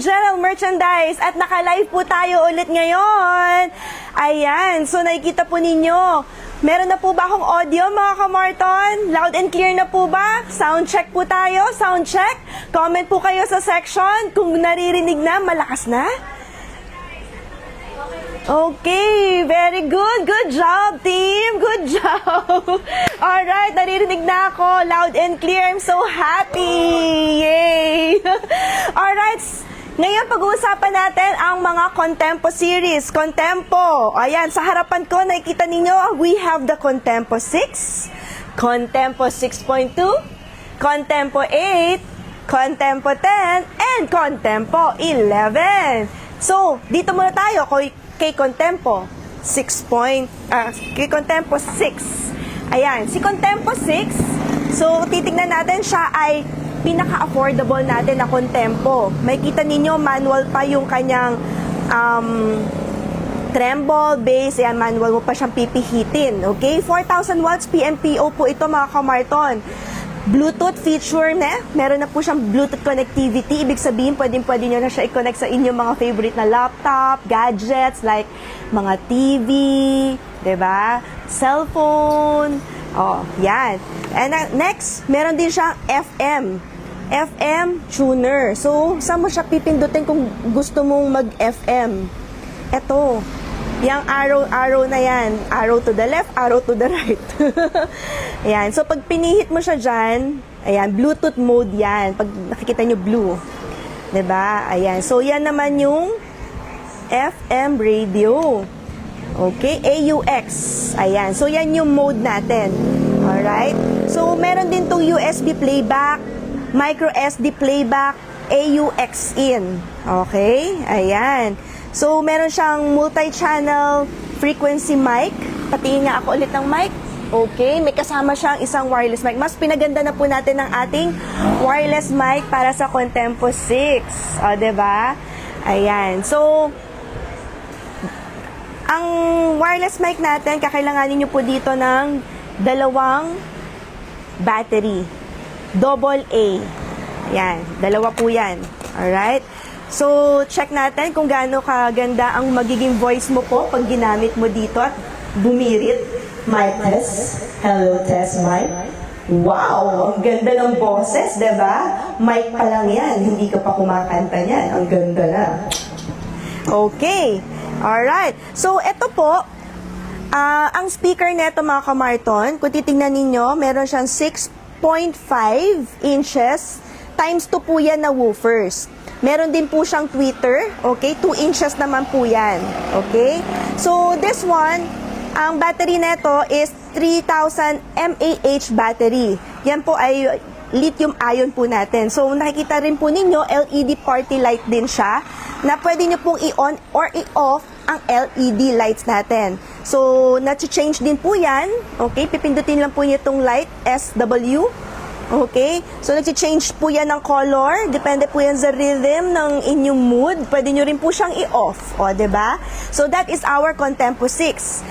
Gerald Merchandise at naka-live po tayo ulit ngayon. Ayan, so nakikita po ninyo, meron na po ba akong audio mga kamarton? Loud and clear na po ba? Sound check po tayo, sound check. Comment po kayo sa section kung naririnig na, malakas na. Okay, very good. Good job, team. Good job. All right, naririnig na ako loud and clear. I'm so happy. Yay. All right. Ngayon, pag-uusapan natin ang mga Contempo series. Contempo. Ayan, sa harapan ko, nakikita ninyo, we have the Contempo 6, Contempo 6.2, Contempo 8, Contempo 10, and Contempo 11. So, dito muna tayo kay, kay Contempo 6 point, ah, kay Contempo 6. Ayan, si Contempo 6, so titignan natin siya ay pinaka-affordable natin na Contempo. May kita ninyo, manual pa yung kanyang um, tremble, bass, ayan, manual mo pa siyang pipihitin. Okay? 4,000 watts PMPO po ito mga kamarton. Bluetooth feature na, meron na po siyang Bluetooth connectivity. Ibig sabihin, pwedeng pwede nyo na siya i-connect sa inyong mga favorite na laptop, gadgets, like mga TV, ba? Cellphone. Oh, yan. And uh, next, meron din siyang FM. FM tuner. So, saan mo siya pipindutin kung gusto mong mag-FM? Ito. Yang arrow-arrow na yan. Arrow to the left, arrow to the right. ayan. So, pag pinihit mo siya dyan, ayan, Bluetooth mode yan. Pag nakikita nyo blue. ba? Ayan. So, yan naman yung FM radio. Okay, AUX. Ayan. So, yan yung mode natin. Alright? So, meron din tong USB playback, micro SD playback, AUX in. Okay? Ayan. So, meron siyang multi-channel frequency mic. Patingin nga ako ulit ng mic. Okay, may kasama siyang isang wireless mic. Mas pinaganda na po natin ang ating wireless mic para sa Contempo 6. O, ba? Ayan. So, ang wireless mic natin, kakailanganin nyo po dito ng dalawang battery. Double A. Yan, dalawa po yan. Alright? So, check natin kung gaano kaganda ang magiging voice mo po pag ginamit mo dito at bumirit. Mic test. Hello, test mic. Wow! Ang ganda ng boses, 'di ba? Mic pa lang yan. Hindi ka pa kumakanta niyan. Ang ganda na. Okay. Alright. So, ito po, ah, ang speaker nito mga kamarton, kung titingnan ninyo, meron siyang 6.5 inches times 2 po yan na woofers. Meron din po siyang tweeter, okay? 2 inches naman po yan, okay? So, this one, ang battery nito is 3,000 mAh battery. Yan po ay lithium ion po natin. So, nakikita rin po ninyo, LED party light din siya na pwede nyo pong i-on or i-off ang LED lights natin. So, na-change din po yan. Okay, pipindutin lang po niyo itong light, SW. Okay? So, nag-change po yan ng color. Depende po yan sa rhythm ng inyong mood. Pwede nyo rin po siyang i-off. O, ba? So, that is our Contempo 6.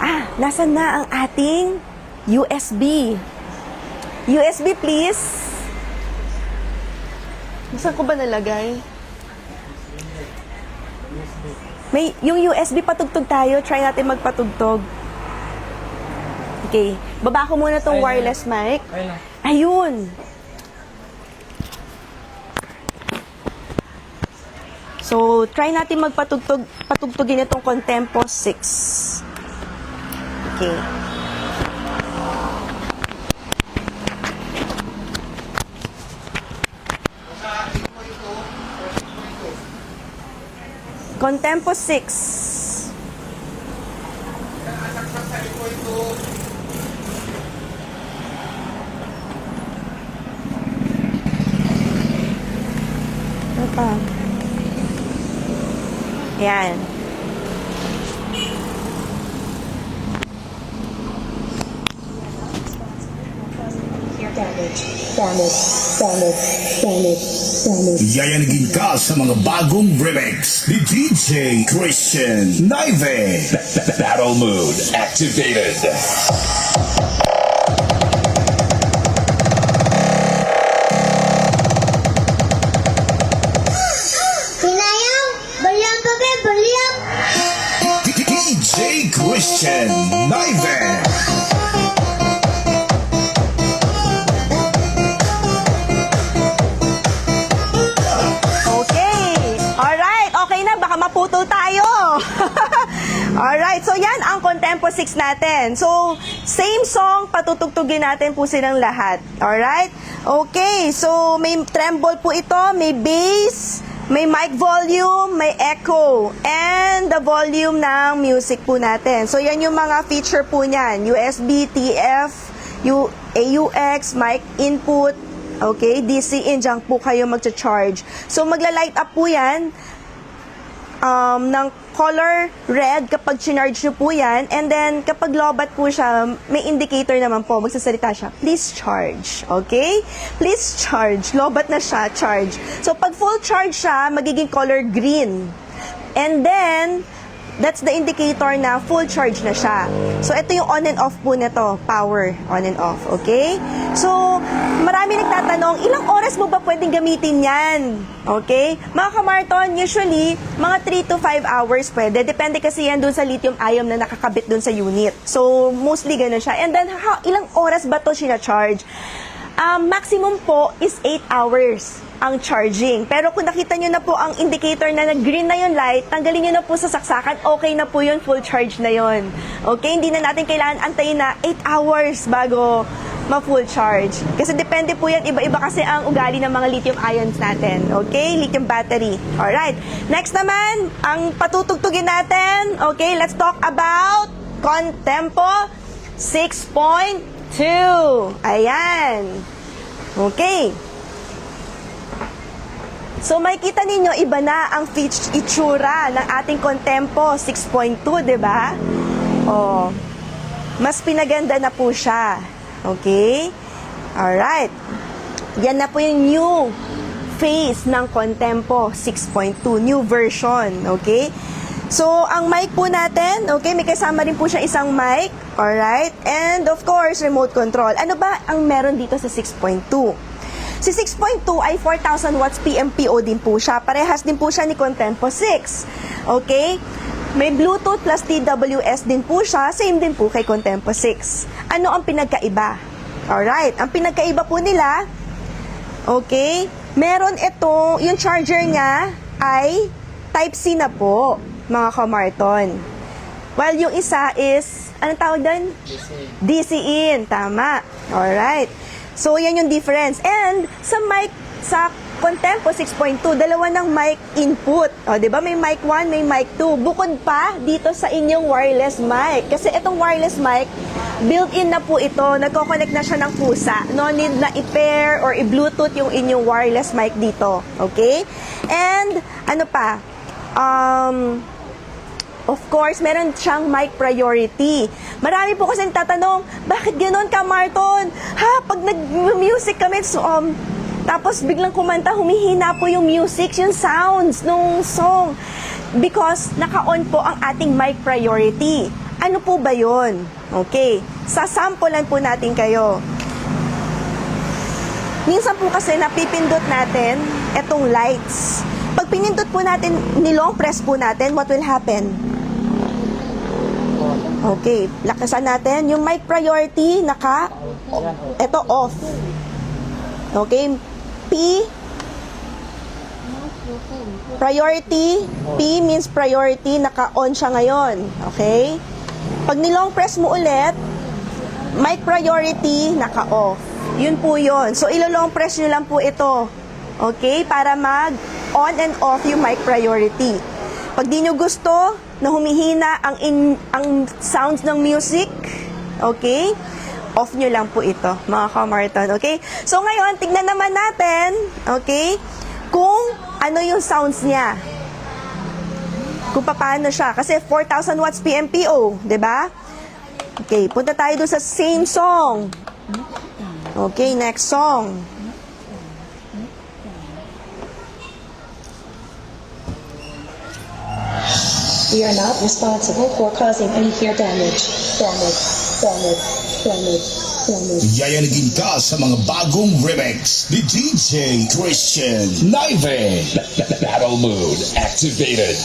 Ah, nasan na ang ating USB? USB, please. Saan ko ba nalagay? May, yung USB patugtog tayo. Try natin magpatugtog. Okay. Baba ko muna tong wireless mic. Ayun. So, try natin magpatugtog, patugtogin itong Contempo 6. Okay. Contempo 6. Ano pa? Yan. Damage, damage, damage, Yayanagin ka sa mga bagong remix ni DJ Christian Naive. Battle Mood activated. Pinayaw! Baliyan pa ba? Baliyan! DJ Christian Naive. Contempo 6 natin. So, same song, patutugtugin natin po silang lahat. Alright? Okay. So, may tremble po ito, may bass, may mic volume, may echo, and the volume ng music po natin. So, yan yung mga feature po niyan. USB, TF, U, AUX, mic input, Okay, DC in, dyan po kayo magcha-charge. So, magla-light up po yan um, ng color red kapag chinarge nyo po yan. And then, kapag lobat po siya, may indicator naman po, magsasalita siya, please charge. Okay? Please charge. Lobat na siya, charge. So, pag full charge siya, magiging color green. And then, that's the indicator na full charge na siya. So, ito yung on and off po nito. Power, on and off. Okay? So, marami nagtatanong, ilang oras mo ba pwedeng gamitin yan? Okay? Mga kamarton, usually, mga 3 to 5 hours pwede. Depende kasi yan dun sa lithium-ion na nakakabit dun sa unit. So, mostly ganun siya. And then, how, ilang oras ba to charge? Um, maximum po is 8 hours ang charging. Pero kung nakita nyo na po ang indicator na nag-green na yung light, tanggalin nyo na po sa saksakan, okay na po yun, full charge na yun. Okay, hindi na natin kailangan antayin na 8 hours bago ma-full charge. Kasi depende po yan, iba-iba kasi ang ugali ng mga lithium ions natin. Okay, lithium battery. Alright, next naman, ang patutugtugin natin, okay, let's talk about Contempo 6.2. Ayan. Okay. So makikita ninyo, iba na ang itsura ng ating Contempo 6.2, di ba? Oh, mas pinaganda na po siya. Okay? Alright. Yan na po yung new face ng Contempo 6.2, new version. Okay? So, ang mic po natin, okay, may kasama rin po siya isang mic. Alright? And of course, remote control. Ano ba ang meron dito sa 6.2? Si 6.2 ay 4,000 watts PMPO din po siya. Parehas din po siya ni Contempo 6. Okay? May Bluetooth plus TWS din po siya. Same din po kay Contempo 6. Ano ang pinagkaiba? Alright. Ang pinagkaiba po nila, okay, meron ito, yung charger niya ay Type-C na po, mga kamarton. While yung isa is, anong tawag doon? DC in, tama. Alright. So, yan yung difference. And, sa mic, sa Contempo 6.2, dalawa ng mic input. O, di ba? May mic 1, may mic 2. Bukod pa dito sa inyong wireless mic. Kasi itong wireless mic, built-in na po ito. Nagko-connect na siya ng pusa. No need na i-pair or i-bluetooth yung inyong wireless mic dito. Okay? And, ano pa? Um, Of course, meron siyang mic priority. Marami po kasi tatanong, bakit ganoon ka, Marton? Ha, pag nag-music kami, so, um, tapos biglang kumanta, humihina po yung music, yung sounds nung song. Because naka-on po ang ating mic priority. Ano po ba yon? Okay, sasampulan po natin kayo. Minsan po kasi napipindot natin etong lights. Pag pinindot po natin, nilong press po natin, what will happen? Okay, lakasan natin. Yung mic priority, naka, ito off. Okay, P, priority, P means priority, naka-on siya ngayon. Okay? Pag nilong press mo ulit, mic priority, naka-off. Yun po yun. So, ilo-long press nyo lang po ito. Okay? Para mag-on and off yung mic priority. Pag di nyo gusto na humihina ang, in, ang sounds ng music, okay? Off nyo lang po ito, mga kamarton, okay? So ngayon, tignan naman natin, okay? Kung ano yung sounds niya. Kung paano siya. Kasi 4,000 watts PMPO, di ba? Okay, punta tayo doon sa same song. Okay, next song. We are not responsible for causing any ear damage. Damage, damage, damage, damage. Yayanigin ka sa mga bagong remix ni DJ Christian Naive. Battle mode activated.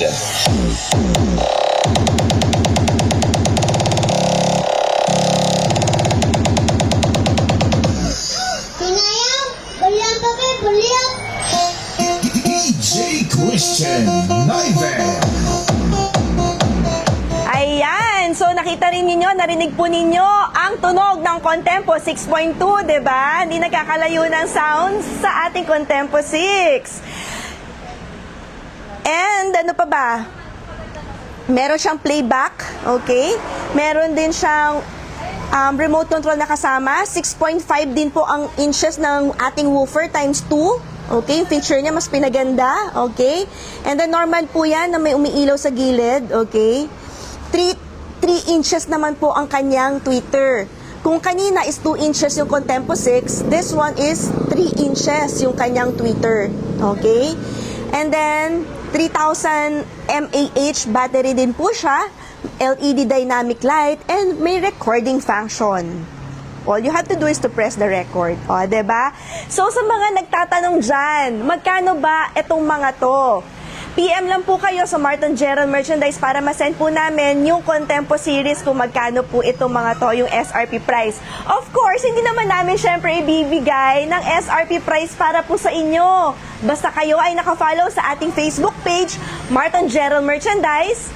Nakita rin ninyo, narinig po ninyo ang tunog ng Contempo 6.2, 'di ba? Hindi nagkakalayo ng sounds sa ating Contempo 6. And ano pa ba? Meron siyang playback, okay? Meron din siyang um, remote control na kasama. 6.5 din po ang inches ng ating woofer times 2. Okay, feature niya mas pinaganda, okay? And then normal po yan na may umiilaw sa gilid, okay? 3, 3 inches naman po ang kanyang tweeter. Kung kanina is 2 inches yung Contempo 6, this one is 3 inches yung kanyang tweeter. Okay? And then, 3,000 mAh battery din po siya, LED dynamic light, and may recording function. All you have to do is to press the record. O, ba? So, sa mga nagtatanong dyan, magkano ba itong mga to? PM lang po kayo sa Martin Gerald Merchandise para masend po namin yung Contempo series kung magkano po itong mga to, yung SRP price. Of course, hindi naman namin syempre ibibigay ng SRP price para po sa inyo. Basta kayo ay nakafollow sa ating Facebook page, Martin Gerald Merchandise.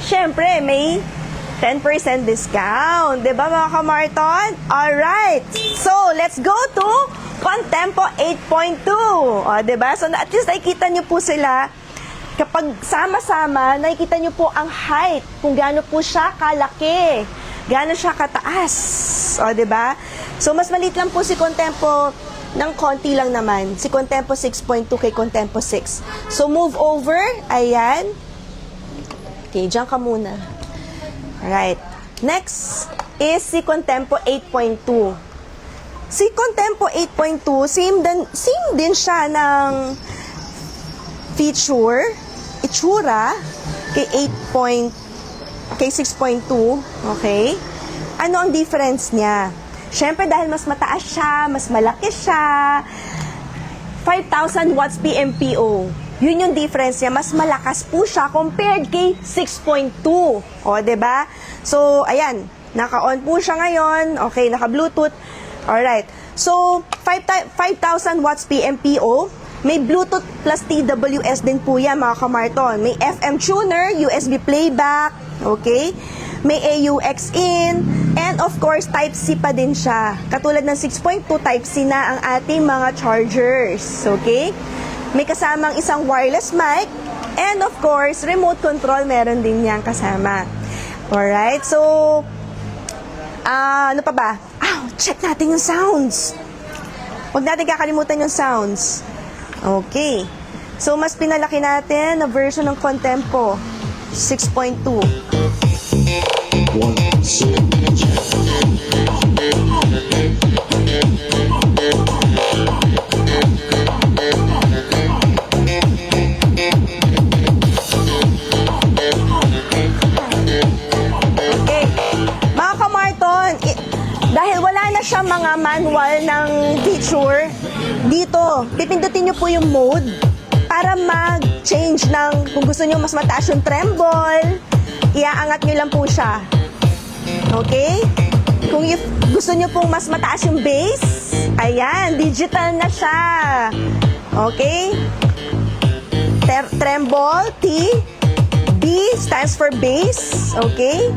Syempre, may 10% discount. 'Di ba mga kamarton? Alright. So, let's go to Contempo 8.2. O, 'di ba? So, at least nakikita niyo po sila kapag sama-sama, nakikita niyo po ang height, kung gaano po siya kalaki, gaano siya kataas. O, ba? So, mas maliit lang po si Contempo ng konti lang naman. Si Contempo 6.2 kay Contempo 6. So, move over. Ayan. Okay, dyan ka muna. Alright. Next is si Contempo 8.2. Si Contempo 8.2, same din, same din siya ng feature, itsura, kay 8 point, kay 6.2, okay? Ano ang difference niya? Siyempre, dahil mas mataas siya, mas malaki siya, 5,000 watts PMPO. Yun yung difference niya. Mas malakas po siya compared kay 6.2. O, ba? So, ayan. Naka-on po siya ngayon. Okay, naka-Bluetooth. Alright. So, 5,000 watts PMPO. May Bluetooth plus TWS din po yan, mga kamarton. May FM tuner, USB playback. Okay? May AUX in. And of course, Type-C pa din siya. Katulad ng 6.2, Type-C na ang ating mga chargers. Okay? May kasamang isang wireless mic. And of course, remote control meron din niyang kasama. Alright? So, ah, ano pa ba? Ah, check natin yung sounds. Huwag natin kakalimutan yung sounds. Okay. So, mas pinalaki natin na version ng Contempo. 6.2. Okay. Mga kamarton, dahil wala na siya mga manual ng feature, dito, pipindutin nyo po yung mode para mag-change ng, kung gusto nyo mas mataas yung tremble, iaangat nyo lang po siya. Okay? Kung if gusto nyo pong mas mataas yung bass, ayan, digital na siya. Okay? Ter- tremble, T, B stands for bass, okay?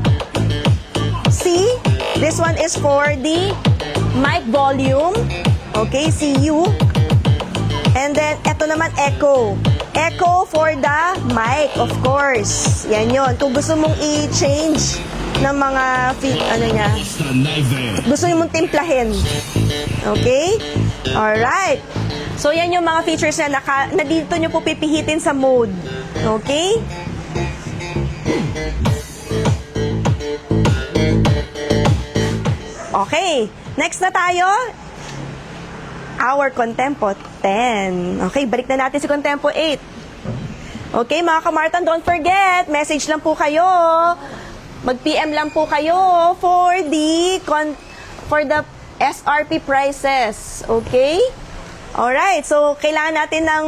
C, this one is for the mic volume, okay, CU. And then, eto naman, echo. Echo for the mic, of course. Yan yon. Kung gusto mong i-change ng mga, fi- ano niya, gusto mong timplahin. Okay? Alright. So, yan yung mga features na, naka, na dito nyo po pipihitin sa mode. Okay? Okay. Next na tayo. Our Contempo 10. Okay, balik na natin si Contempo 8. Okay, mga kamartan, don't forget, message lang po kayo. Mag-PM lang po kayo for the con for the SRP prices. Okay? Alright, so kailangan natin ng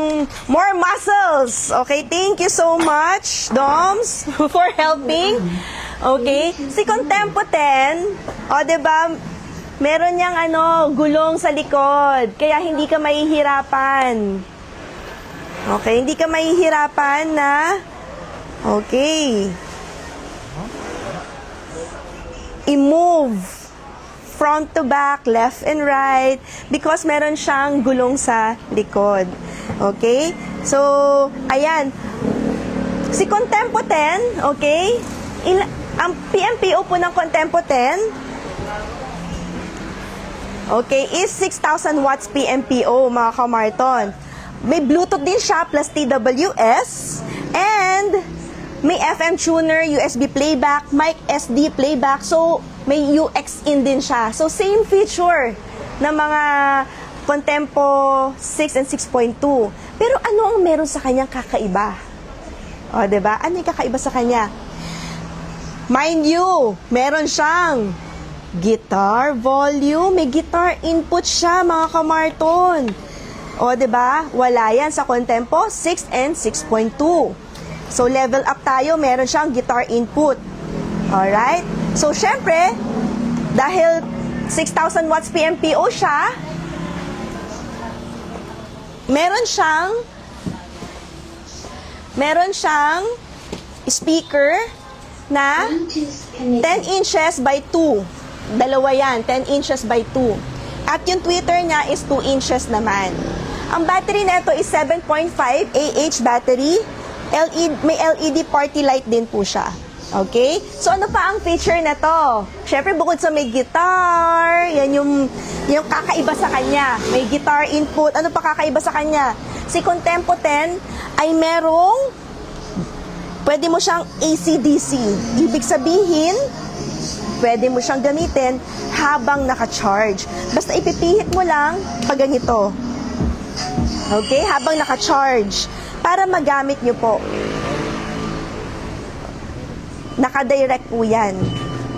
more muscles. Okay, thank you so much, Doms, for helping. Okay, si Contempo 10, o, 'di ba? Meron niyang ano, gulong sa likod. Kaya hindi ka mahihirapan. Okay, hindi ka mahihirapan na Okay. I-move front to back, left and right because meron siyang gulong sa likod. Okay? So, ayan. Si Contempo 10, okay? Il- ang PMPO po ng Contempo 10, okay, is 6,000 watts PMPO, mga kamarton. May Bluetooth din siya plus TWS and may FM tuner, USB playback, mic SD playback. So, may UX in din siya. So, same feature ng mga Contempo 6 and 6.2. Pero ano ang meron sa kanyang kakaiba? O, ba? Ano yung kakaiba sa kanya? Mind you, meron siyang guitar volume, may guitar input siya, mga kamarton. O, ba? Wala 'yan sa Contempo 6 and 6.2. So, level up tayo, meron siyang guitar input. Alright? So, syempre, dahil 6,000 watts PMPO siya, meron siyang meron siyang speaker na 10 inches by 2. Dalawa yan, 10 inches by 2. At yung Twitter niya is 2 inches naman. Ang battery nito is 7.5 AH battery. LED, may LED party light din po siya. Okay? So, ano pa ang feature na to? Siyempre, bukod sa may guitar, yan yung, yung kakaiba sa kanya. May guitar input. Ano pa kakaiba sa kanya? Si Contempo 10 ay merong pwede mo siyang AC-DC. Ibig sabihin, pwede mo siyang gamitin habang naka-charge. Basta ipipihit mo lang pag ganito. Okay? Habang naka-charge. Para magamit nyo po. Naka-direct po yan.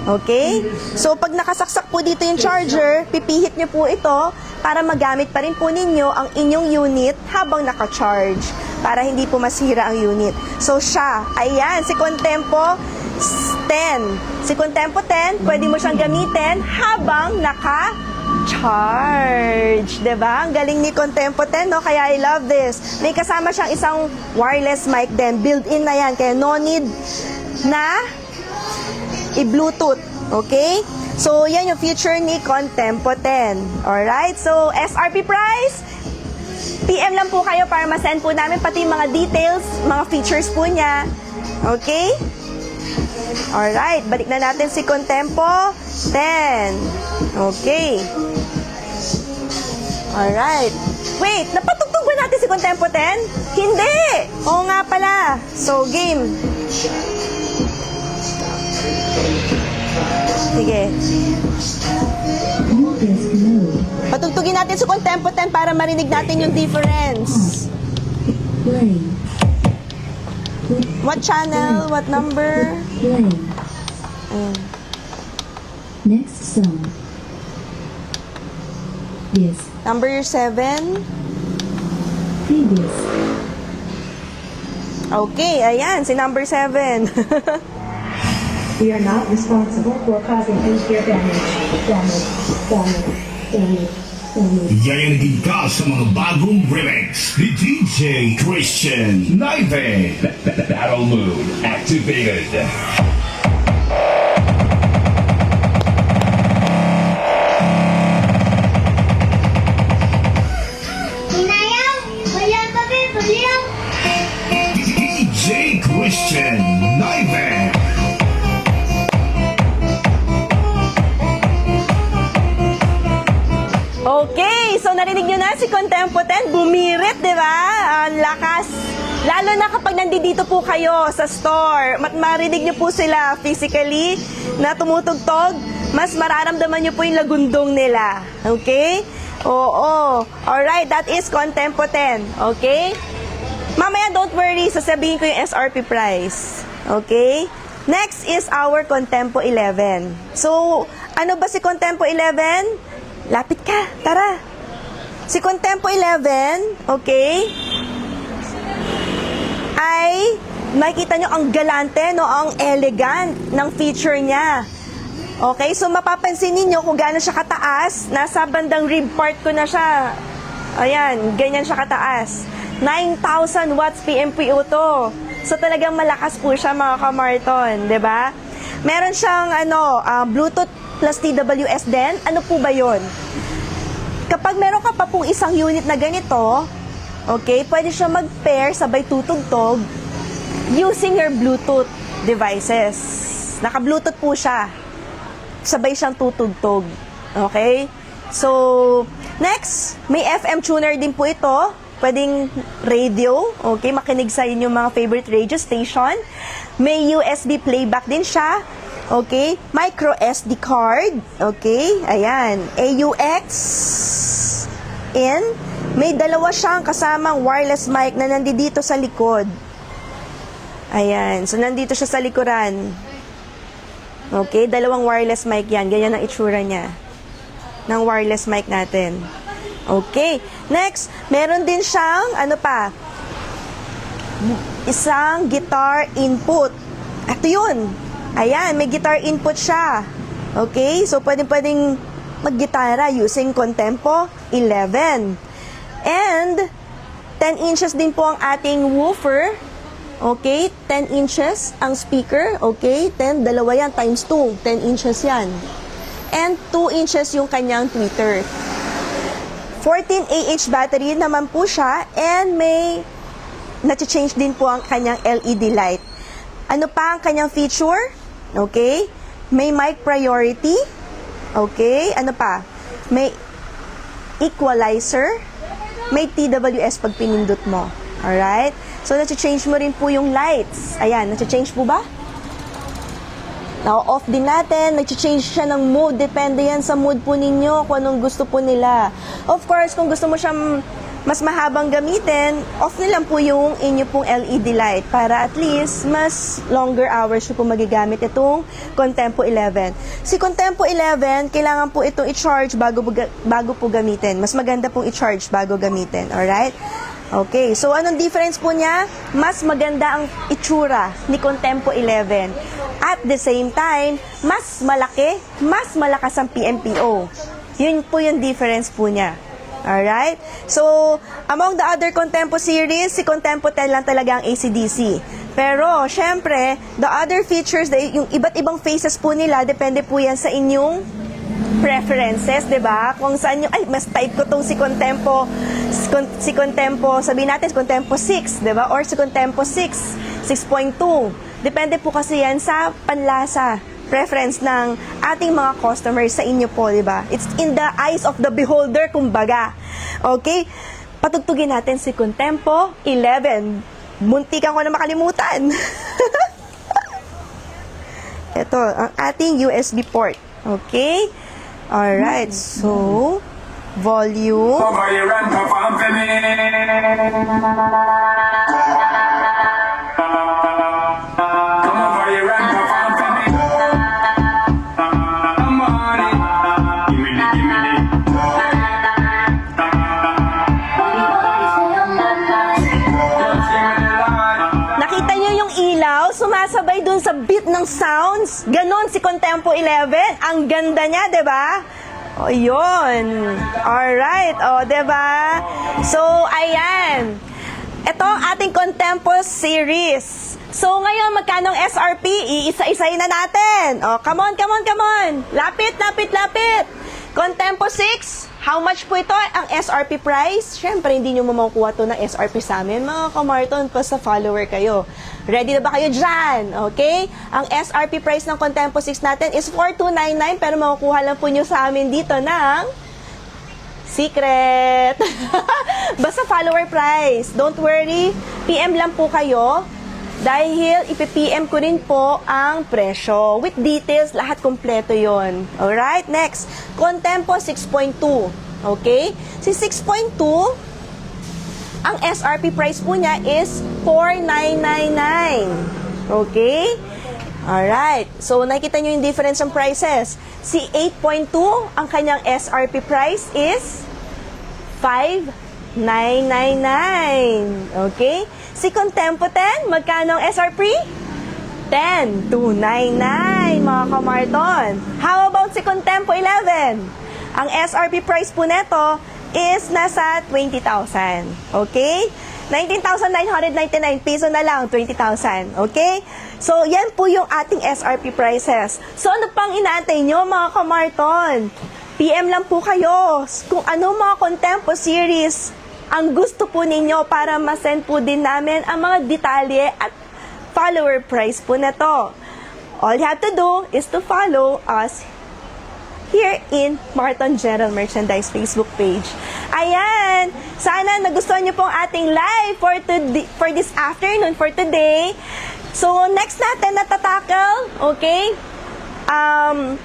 Okay? So, pag nakasaksak po dito yung charger, pipihit nyo po ito para magamit pa rin po ninyo ang inyong unit habang naka-charge para hindi po masira ang unit. So, siya, ayan, si Contempo 10. Si Contempo 10, pwede mo siyang gamitin habang naka charge. 'Di ba? Ang galing ni Contempo 10, no? Kaya I love this. May kasama siyang isang wireless mic din. Built-in na yan. Kaya no need na i-Bluetooth. Okay? So, yan yung feature ni Contempo 10. Alright? So, SRP price, PM lang po kayo para ma-send po namin pati mga details, mga features po niya. Okay? Alright, balik na natin si Contempo 10. Okay. Alright. Wait, napatugtog ba natin si Contempo 10? Hindi! Oo nga pala. So, game. Sige. Patugtugin natin si Contempo 10 para marinig natin yung difference. What channel? What number? Play. Ayan. Next song. Yes. Number 7. Previous. Okay, ayan, si number 7. We are not responsible for causing any ear damage. Damage. Damage. Damage. Yayangin ka sa mga bagong remix ni DJ Christian Naive. Battle mode activated. Nandito po kayo sa store, mat marinig nyo po sila physically na tumutugtog, mas mararamdaman nyo po yung lagundong nila. Okay? Oo. Alright, that is Contempo 10. Okay? Mamaya, don't worry, sasabihin ko yung SRP price. Okay? Next is our Contempo 11. So, ano ba si Contempo 11? Lapit ka, tara. Si Contempo 11, okay, ay makikita nyo ang galante, no, ang elegant ng feature niya. Okay, so mapapansin ninyo kung gaano siya kataas. Nasa bandang rib part ko na siya. Ayan, ganyan siya kataas. 9,000 watts PMPO to. So talagang malakas po siya mga kamarton, 'di ba? Meron siyang ano, ah, Bluetooth plus TWS din. Ano po ba 'yon? Kapag meron ka pa pong isang unit na ganito, okay, pwede siya mag-pair sabay tutugtog using your Bluetooth devices. Naka-Bluetooth po siya. Sabay siyang tutugtog. Okay? So, next, may FM tuner din po ito. Pwedeng radio, okay, makinig sa inyong mga favorite radio station. May USB playback din siya. Okay, micro SD card. Okay, ayan. AUX in. May dalawa siyang kasamang wireless mic na nandito sa likod. Ayan. So, nandito siya sa likuran. Okay, dalawang wireless mic yan. Ganyan ang itsura niya. Ng wireless mic natin. Okay. Next, meron din siyang, ano pa, isang guitar input. Ito yun. Ayan, may guitar input siya. Okay, so pwedeng pwedeng maggitara using Contempo 11. And 10 inches din po ang ating woofer. Okay, 10 inches ang speaker. Okay, 10, dalawa yan, times 2. 10 inches yan. And 2 inches yung kanyang tweeter. 14 AH battery naman po siya and may nati-change din po ang kanyang LED light. Ano pa ang kanyang feature? Okay? May mic priority. Okay? Ano pa? May equalizer. May TWS pag pinindot mo. Alright? So, nati-change mo rin po yung lights. Ayan, nati-change po ba? Now, off din natin. Nag-change siya ng mood. Depende yan sa mood po ninyo kung anong gusto po nila. Of course, kung gusto mo siyang mas mahabang gamitin, off na lang po yung inyo pong LED light para at least mas longer hours po magigamit itong Contempo 11. Si Contempo 11, kailangan po itong i-charge bago, bago po gamitin. Mas maganda pong i-charge bago gamitin. Alright? Okay, so anong difference po niya? Mas maganda ang itsura ni Contempo 11. At the same time, mas malaki, mas malakas ang PMPO. Yun po yung difference po niya. Alright? So, among the other Contempo series, si Contempo 10 lang talaga ang ACDC. Pero, syempre, the other features, yung iba't ibang faces po nila, depende po yan sa inyong preferences, 'di ba? Kung saan yung ay mas type ko tong si Contempo si, Con- si Contempo, sabihin natin si Contempo 6, 'di ba? Or si Contempo 6, 6.2. Depende po kasi yan sa panlasa preference ng ating mga customers sa inyo po, 'di ba? It's in the eyes of the beholder kumbaga. Okay? Patugtugin natin si Contempo 11. Muntikan ko na makalimutan. Ito, ang ating USB port. Okay? Alright, so, volume. 211. Ang ganda niya, 'di ba? O, yun. Alright. O, oh, ba? Diba? So, ayan. Ito ang ating Contempos series. So, ngayon, magkano ang SRP? Iisa-isahin na natin. O, come on, come on, come on. Lapit, lapit, lapit. Contempo 6, how much po ito? Ang SRP price? Siyempre, hindi nyo makukuha to ng SRP sa amin. Mga kamarton, pa sa follower kayo. Ready na ba kayo dyan? Okay? Ang SRP price ng Contempo 6 natin is 4299 pero makukuha lang po nyo sa amin dito ng secret. Basta follower price. Don't worry. PM lang po kayo. Dahil ipi-PM ko rin po ang presyo. With details, lahat kompleto yon. Alright, next. Contempo 6.2. Okay? Si 6.2, ang SRP price po niya is 4,999. Okay? Alright. So, nakikita nyo yung difference ng prices. Si 8.2, ang kanyang SRP price is 5,999. Okay? Si Contempo 10, magkano ang SRP? 10,299 mga kamarton. How about si Contempo 11? Ang SRP price po neto is nasa 20,000. Okay? 19,999 peso na lang, 20,000. Okay? So, yan po yung ating SRP prices. So, ano pang inaantay nyo mga kamarton? PM lang po kayo kung ano mga Contempo series ang gusto po ninyo para masend po din namin ang mga detalye at follower price po na to. All you have to do is to follow us here in Martin General Merchandise Facebook page. Ayan! Sana nagustuhan niyo po ang ating live for, today, for this afternoon, for today. So, next natin natatackle, okay? Um,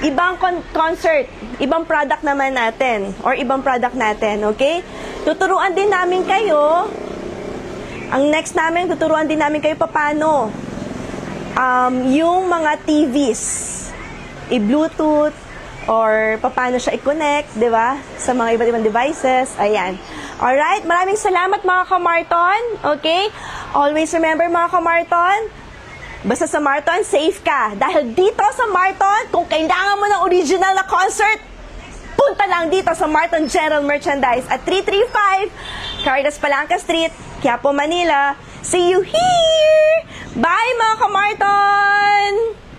ibang con- concert, ibang product naman natin, or ibang product natin, okay? Tuturuan din namin kayo, ang next namin, tuturuan din namin kayo paano um, yung mga TVs, i-Bluetooth, or paano siya i-connect, di ba? Sa mga iba't ibang devices. Ayan. Alright, maraming salamat mga kamarton. Okay? Always remember mga kamarton, basta sa Marton, safe ka. Dahil dito sa Marton, kung kailangan mo ng original na concert, punta lang dito sa Martin General Merchandise at 335 Cardas Palanca Street, Quiapo, Manila. See you here! Bye mga kamarton!